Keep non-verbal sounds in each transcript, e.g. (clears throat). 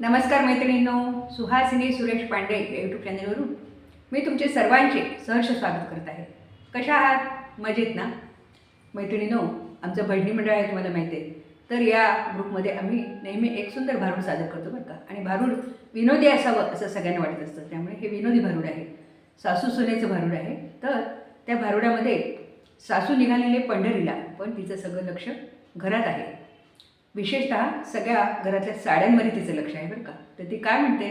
नमस्कार मैत्रिणींनो सुहासिनी सुरेश पांडे या यूट्यूब चॅनलवरून मी तुमचे सर्वांचे सहर्ष स्वागत करत आहे. कशा आहात? मजेत ना? मैत्रिणींनो आमचं भजनी मंडळ आहे तुम्हाला माहिती आहे. तर या ग्रुपमध्ये आम्ही नेहमी एक सुंदर भारूड सादर करतो बरं का. आणि भारूड विनोदी असावं असं सगळ्यांना वाटत असतं. त्यामुळे हे विनोदी भारूड आहे. सासू सुनेचं भारूड आहे. तर त्या भारुडामध्ये सासू निघालेले पंढरीला पण तिचं सगळं लक्ष घरात आहे. विशेषतः सगळ्या घरातल्या साड्यांमध्ये तिचं लक्ष आहे बरं का. तर ती काय म्हणते?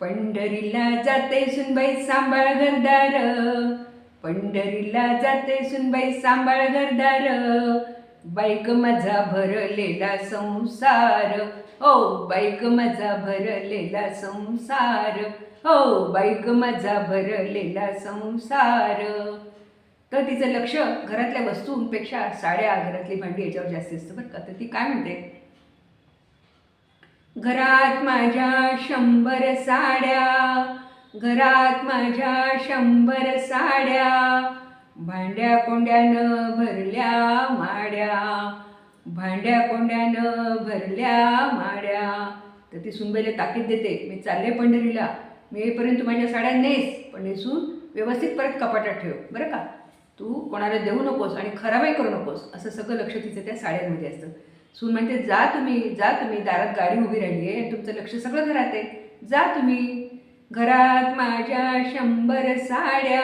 पंढरीला जाते सुनबाई सांभाळ घरदार. पंढरीला जाते सुनबाई सांभाळ घरदार. बाईक माझा भरलेला संसार. हो बाईक माझा भरलेला संसार. हो बाईक माझा भरलेला संसार. तर तिचं लक्ष घरातल्या वस्तूंपेक्षा साड्या घरातली भांडी याच्यावर जास्त असतं बरं का. तर ती काय म्हणते? घरात माझ्या शंभर साड्या घरात माझ्या शंभर साड्या भांड्या कोंड्यानं भरल्या माड्या भांड्या कोंड्यानं भरल्या माड्या. तर ती सुनबाईला ताकीद देते मी चालले पंढरीला मी येईपर्यंत माझ्या साड्या नेस पण नेसून व्यवस्थित परत कपाटात ठेव. बरं का? तू कोणाला देऊ नकोस आणि खराबही करू नकोस असं सगळं लक्ष तिचं त्या साड्यांमध्ये असतं. सून म्हणते जा तुम्ही जा तुम्ही दारात गाडी उभी राहिली आहे तुमचं लक्ष सगळं घरात आहे. जा तुम्ही घरात माझ्या शंभर साड्या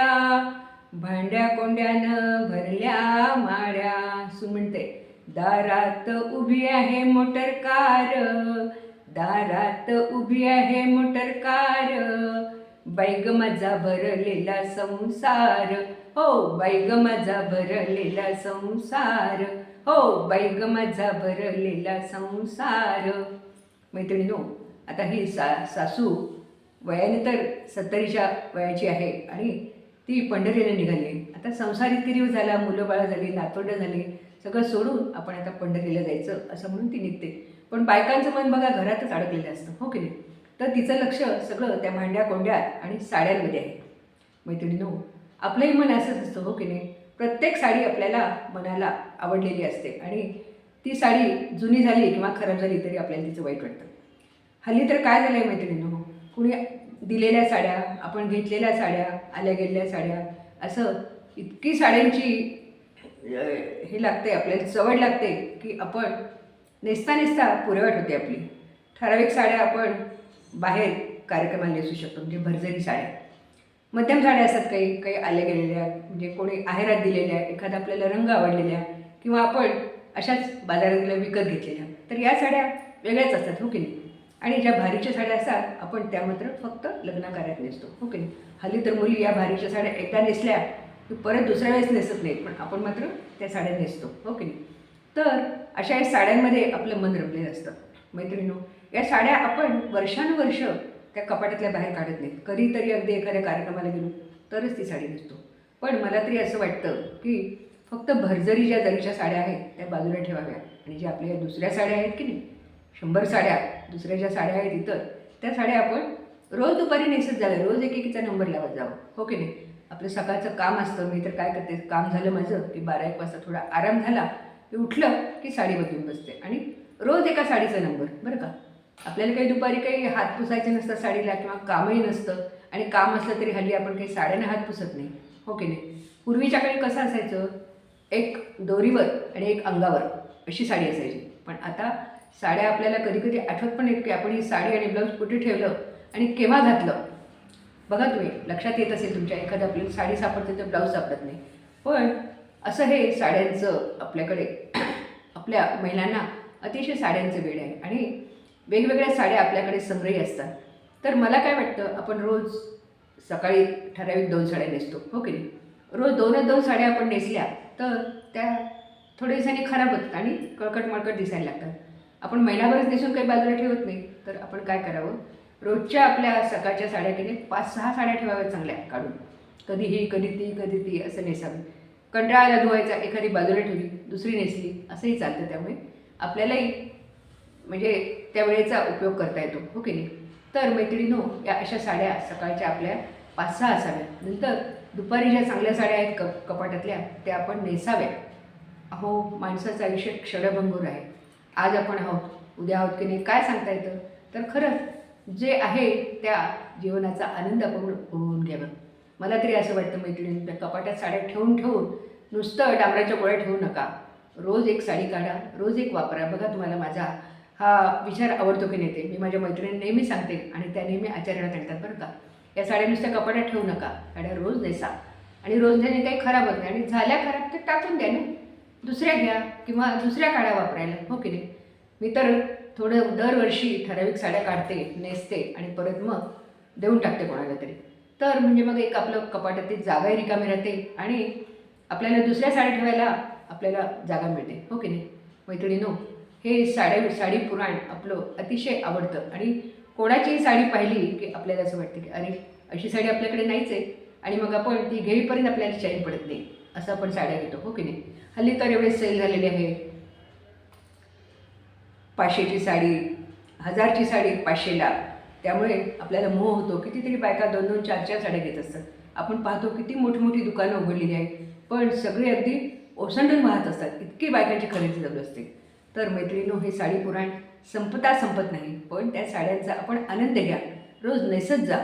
भांड्या कोंड्यानं भरल्या माड्या. सून म्हणते दारात उभी आहे मोटर कार दारात उभी आहे मोटर कार बैग माझा भरलेला संसार. हो बैग माझा भरलेला संसार. हो बैग माझा भरलेला संसार. मैत्रिणीनो आता ही सा सासू वयाने तर सत्तरीच्या वयाची आहे आणि ती पंढरीला निघाली. आता संसार इतके दिवस झाला मुलं बाळं झाली नातवंडं झाली सगळं सोडून आपण आता पंढरीला जायचं असं म्हणून ती निघते. पण बायकांचं मन बघा घरातच अडकलेलं असतं हो की नाही? तर तिचं लक्ष सगळं त्या भांड्या कोंड्यात आणि साड्यांमध्ये आहे. मैत्रिणीनो आपलंही मन असंच असतं हो की नाही? प्रत्येक साडी आपल्याला मनाला आवडलेली असते. आणि ती साडी जुनी झाली किंवा खराब झाली तरी आपल्याला तिचं वाईट वाटतं. हल्ली तर काय झालं आहे मैत्रिणीनो? कुणी दिलेल्या साड्या आपण घेतलेल्या साड्या आल्या गेलेल्या साड्या असं इतकी साड्यांची हे लागते आपल्याला चवड लागते की आपण नेसता नेसता पुरेवाट होते आपली. ठराविक साड्या आपण बाहेर कार्यक्रमाला नेसू शकतो म्हणजे भरजरी साड्या. मध्यम साड्या असतात काही काही आल्या गेलेल्या म्हणजे कोणी आहेरात दिलेल्या एखादा आपल्याला रंग आवडलेल्या किंवा आपण अशाच बाजारातल्या विकत घेतलेल्या तर या साड्या वेगळ्याच असतात हो की नाही? आणि ज्या भारीच्या साड्या असतात आपण त्या मात्र फक्त लग्नाकार्यात नेसतो हो की नाही? हल्ली तर मुली या भारीच्या साड्या एकदा नेसल्या की परत दुसऱ्या वेळेस नेसत नाहीत पण आपण मात्र त्या साड्या नेसतो हो की नाही? तर अशा या साड्यांमध्ये आपलं मन रमलेलं असतं. मैत्रिणीनो या साड्या आपण वर्षानुवर्ष त्या कपाटातल्या बाहेर काढत नाहीत. कधीतरी अगदी एखाद्या कार्यक्रमाला गेलो तरच ती साडी नेसतो पण मला तरी असं वाटतं की फक्त भरजरी ज्या जरीच्या साड्या आहेत त्या बाजूला ठेवाव्या. आणि ज्या आपल्या दुसऱ्या साड्या आहेत की नाही शंभर साड्या दुसऱ्या ज्या साड्या आहेत इतर त्या साड्या आपण रोज दुपारी नेसत जाव्या रोज एकेकीचा नंबर लावत जावं. हो की नाही? आपलं सकाळचं काम असतं मी तर काय करते काम झालं माझं की बारा एक वाजता थोडा आराम झाला की उठलं की साडी बदलून बसते. आणि रोज एका साडीचा नंबर बरं का? आपल्याला काही दुपारी काही हात पुसायचे नसतं साडीला किंवा कामही नसतं. आणि काम असलं तरी हल्ली आपण काही साड्याने हात पुसत नाही. हो की नाही? पूर्वीच्या काळी कसं असायचं? एक दोरीवर आणि एक अंगावर अशी साडी असायची. पण आता साड्या आपल्याला कधी कधी आठवत पण येत की आपण ही साडी आणि ब्लाऊज कुठे ठेवलं आणि केव्हा घातलं. बघा तुम्ही लक्षात येत असेल तुमच्या एखाद्या आपल्याला साडी सापडते तर ब्लाऊज सापडत नाही. पण असं हे साड्यांचं आपल्याकडे (clears throat) आपल्या महिलांना अतिशय साड्यांचं वेळ आहे. आणि वेगवेगळ्या साड्या आपल्याकडे संग्रही असतात. तर मला काय वाटतं आपण रोज सकाळी ठराविक दोन साड्या नेसतो हो की नाही? रोज दोनच दोन साड्या आपण नेसल्या तर त्या थोड्या दिवसांनी खराब होतात आणि कळकट मळकट दिसायला लागतात. आपण महिनाभरच नेसून काही बाजूला ठेवत नाही तर आपण काय करावं? रोजच्या आपल्या सकाळच्या साड्या केल्या पाच सहा साड्या ठेवाव्या चांगल्या काढून. कधी ही कधी ती कधी ती असं नेसावी. कंटाळाला धुवायचा एखादी बाजूला ठेवली दुसरी नेसली असंही चालतं त्यामुळे. आपल्यालाही म्हणजे त्या वेळेचा उपयोग करता येतो हो की नाही? तर मैत्रिणीनो या अशा साड्या सकाळच्या आपल्या पाच सहा असाव्या नंतर दुपारी ज्या चांगल्या साड्या आहेत कप कपाटातल्या त्या आपण नेसाव्या अहो माणसाचं आयुष्य क्षणभंगूर आहे. आज आपण आहोत उद्या आहोत की नाही काय सांगता येतं? तर खरंच जे आहे त्या जीवनाचा आनंद आपण होऊन घ्यावा. मला तरी असं वाटतं मैत्रिणी त्या कपाटात साड्या ठेवून ठेवून नुसतं डांबराच्या गोळ्या ठेवू नका. रोज एक साडी काढा रोज एक वापरा. बघा तुम्हाला माझा हा विचार आवडतो की नाही ते? मी माझ्या मैत्रिणी नेहमी सांगते आणि त्या नेहमी आचरणात आणतात बरं का. या साड्या नुसत्या कपाटात ठेवू नका. साड्या रोज नेसा. आणि रोज नेणे काही खराब होत नाही. आणि झाल्या खराब तर टाकून द्या ना. दुसऱ्या घ्या किंवा दुसऱ्या काड्या वापरायला. हो की नाही? मी तर थोडं दरवर्षी ठराविक साड्या काढते नेसते आणि परत मग देऊन टाकते कोणाला तरी. तर म्हणजे मग एक आपलं कपाटातील जागाही रिकामी राहते आणि आपल्याला दुसऱ्या साड्या ठेवायला आपल्याला जागा मिळते. हो की नाही? मैत्रिणी नो हे साड्या साडी पुराण आपलं अतिशय आवडतं. आणि कोणाचीही साडी पाहिली की आपल्याला असं वाटतं की अरे अशी साडी आपल्याकडे नाहीच आहे. आणि मग आपण ती घेईपर्यंत आपल्याला चैन पडत नाही. असं आपण साड्या घेतो हो की नाही? हल्ली तर एवढे सेल झालेले आहे. पाचशेची साडी हजारची साडी पाचशेला त्यामुळे आपल्याला मोह होतो. कितीतरी बायका दोन दोन चार चार साड्या घेत असतात. आपण पाहतो किती मोठी मोठी दुकानं उघडलेली आहेत. पण सगळे अगदी ओसंडून वाहत असतात. इतकी बायकांची खरेदी चालू असते. तर मैत्रिणीनो हे साडी पुराण संपता संपत नाही पण त्या साड्यांचा आपण आनंद घ्या. रोज नेसत जा.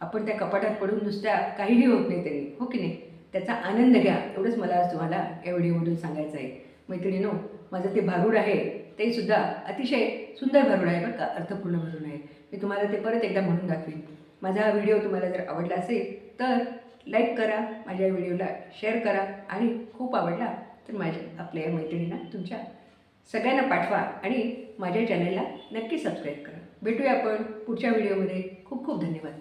आपण त्या कपाटात पडून नुसत्या काहीही होत नाही तरी हो की नाही? त्याचा आनंद घ्या. एवढंच मला आज तुम्हाला एवढी व्हिडिओमधून सांगायचं आहे. मैत्रिणीनो माझं ते भारूड आहे ते सुद्धा अतिशय सुंदर भरून आहे बरं का? अर्थपूर्ण भरून आहे. मी तुम्हाला ते परत एकदा म्हणून दाखवीन. माझा हा व्हिडिओ तुम्हाला जर आवडला असेल तर लाईक करा माझ्या व्हिडिओला शेअर करा आणि खूप आवडला तर माझ्या आपल्या या मैत्रिणींना तुमच्या सगळ्यांना पाठवा आणि माझ्या चॅनलला नक्की सबस्क्राईब करा. भेटूया आपण पुढच्या व्हिडिओमध्ये. खूप खूप धन्यवाद.